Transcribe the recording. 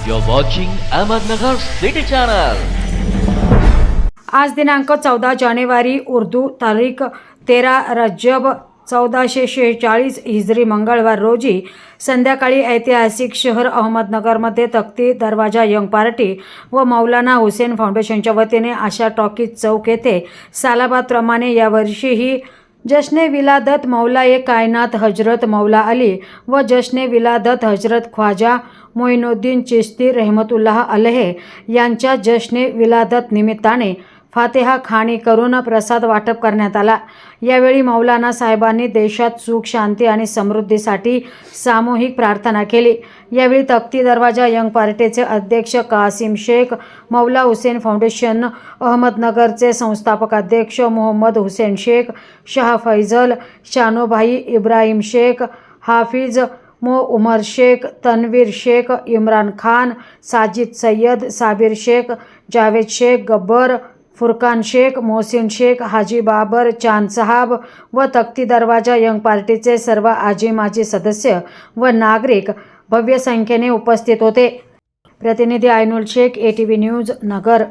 You're watching Ahmednagar city channel आज दिनांक चौदा जानेवारी उर्दू तारीख तेरा रज्जब चौदाशे शेहेचाळीस हिजरी मंगळवार रोजी संध्याकाळी ऐतिहासिक शहर अहमदनगरमध्ये तख्ती दरवाजा यंग पार्टी व मौलाना हुसेन फाउंडेशनच्या वतीने आशा टॉकीज चौक येथे सालाबादप्रमाणे यावर्षीही जश्ने विलादत मौला ए कायनात हजरत मौला अली व जश्ने विलादत हजरत ख्वाजा मोइनुद्दीन चिश्ती रहमतुल्लाह अलहे यांच्या जश्ने विलादत निमित्ताने फातेहा खाणी करून प्रसाद वाटप करण्यात आला. यावेळी मौलाना साहेबांनी देशात सुख शांती आणि समृद्धीसाठी सामूहिक प्रार्थना केली. यावेळी तख्ती दरवाजा यंग पार्टीचे अध्यक्ष कासिम शेख मौला हुसेन फाउंडेशन अहमदनगरचे संस्थापक अध्यक्ष मोहम्मद हुसेन शेख शाह फैजल शानोभाई इब्राहिम शेख हाफिज मो उमर शेख तन्वीर शेख इम्रान खान साजिद सय्यद साबिर शेख जावेद शेख गब्बर फुरकान शेख मोहसिन शेख हाजी बाबर चांद साहब व तख्ती दरवाजा यंग पार्टीचे सर्व आजी माजी सदस्य व नागरिक भव्य संख्येने उपस्थित होते. प्रतिनिधी Aynul Shaikh A T V news Nagar.